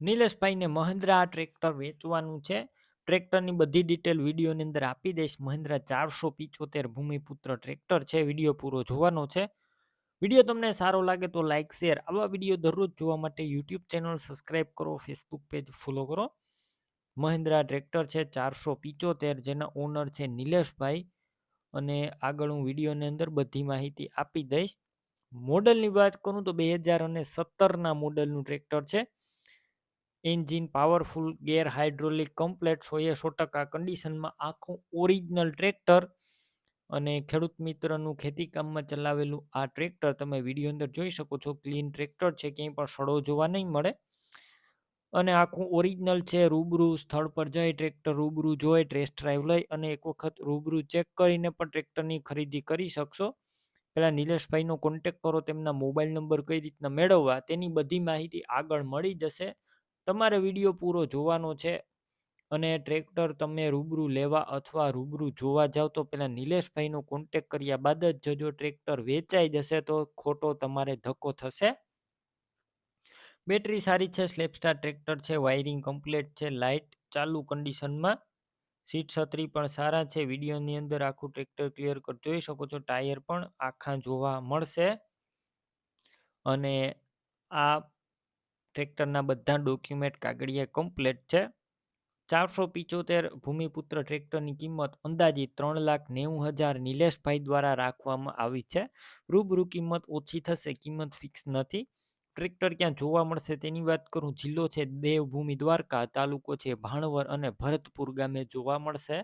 નિલેશભાઈને મહિન્દ્રા આ ટ્રેક્ટર વેચવાનું છે. ટ્રેક્ટરની બધી ડિટેલ વિડીયોની અંદર આપી દઈશ. મહિન્દ્રા ચારસો પિચોતેર ભૂમિપુત્ર ટ્રેક્ટર છે. વીડિયો પૂરો જોવાનો છે. વીડિયો તમને સારો લાગે તો લાઇક શેર આવા વીડિયો દરરોજ જોવા માટે યુટ્યુબ ચેનલ સબસ્ક્રાઈબ કરો, ફેસબુક પેજ ફોલો કરો. મહિન્દ્રા ટ્રેક્ટર છે ચારસો પિચોતેર, જેના ઓનર છે નિલેશભાઈ. અને આગળ હું વિડીયોની અંદર બધી માહિતી આપી દઈશ. મોડલની વાત કરું તો બે હજાર અને સત્તરના મોડલનું ટ્રેક્ટર છે. Engine powerful, gear hydraulic complete હોય એ સો ટકા કન્ડિશનમાં આખું ઓરિજિનલ ટ્રેક્ટર અને ખેડૂત મિત્રનું ખેતી કામમાં ચલાવેલું આ ટ્રેક્ટર તમે વીડિયો અંદર જોઈ શકો છો. ક્લીન ટ્રેક્ટર છે, ક્યાંય પણ સડો જોવા નહીં મળે. અને આખું ઓરિજિનલ છે, રૂબરૂ સ્થળ પર જઈ ટ્રેક્ટર રૂબરૂ જોઈ, ટેસ્ટ ડ્રાઈવ લઈ અને એક વખત રૂબરૂ ચેક કરીને પણ ટ્રેક્ટરની ખરીદી કરી શકશો. પહેલાં નિલેશભાઈનો કોન્ટેક કરો, તેમના મોબાઈલ નંબર કઈ રીતના મેળવવા તેની બધી માહિતી આગળ મળી જશે. તમારે વીડિયો પૂરો જોવાનો છે અને ટ્રેક્ટર તમે રૂબરૂ લેવા અથવા રૂબરૂ જોવા જાવ તો પહેલાં નિલેશભાઈનો કોન્ટેક કર્યા બાદ જ જજો ટ્રેક્ટર વેચાઈ જશે તો ખોટો તમારે ધક્કો થશે. બેટરી સારી છે, સ્લેપસ્ટાર ટ્રેક્ટર છે, વાયરિંગ કમ્પ્લીટ છે લાઇટ ચાલુ કન્ડિશનમાં. સીટ છત્રી પણ સારા છે, વિડીયોની અંદર આખું ટ્રેક્ટર ક્લિયર કર જોઈ શકો છો, ટાયર પણ આખા જોવા મળશે. અને આ ટ્રેક્ટરના બધા ડોક્યુમેન્ટ કાગળિયા કમ્પ્લેટ છે. ચારસો પિચોતેર ભૂમિપુત્ર ટ્રેક્ટરની કિંમત અંદાજિત ત્રણ લાખ નેવું હજાર નિલેશભાઈ દ્વારા રાખવામાં આવી છે. રૂબરૂ કિંમત ઓછી થશે, કિંમત ફિક્સ નથી. ટ્રેક્ટર ક્યાં જોવા મળશે તેની વાત કરું, જિલ્લો છે દેવભૂમિ દ્વારકા, તાલુકો છે ભાણવર અને ભરતપુર ગામે જોવા મળશે.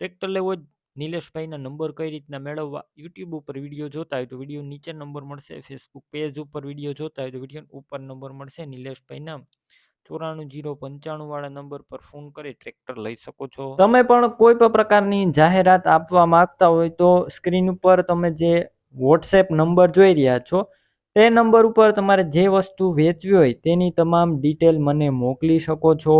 ટ્રેક્ટર લેવો નિલેશભાઈના નંબર કઈ રીતના મેળવવા? યુટ્યુબ ઉપર વીડિયો જોતા હોય તો વીડિયો નીચે નંબર મળશે ફેસબુક પેજ ઉપર વીડિયો જોતા હોય તો વીડિયો ઉપર નંબર મળશે. નિલેશભાઈના ચોરાણું જીરો પંચાણું વાળા નંબર પર ફોન કરી ટ્રેક્ટર લઈ શકો છો. તમે પણ કોઈ પણ પ્રકારની જાહેરાત આપવા માંગતા હોય તો સ્ક્રીન ઉપર તમે જે વોટ્સએપ નંબર જોઈ રહ્યા છો, તે નંબર ઉપર તમારે જે વસ્તુ વેચવી હોય તેની તમામ ડિટેલ મને મોકલી શકો છો.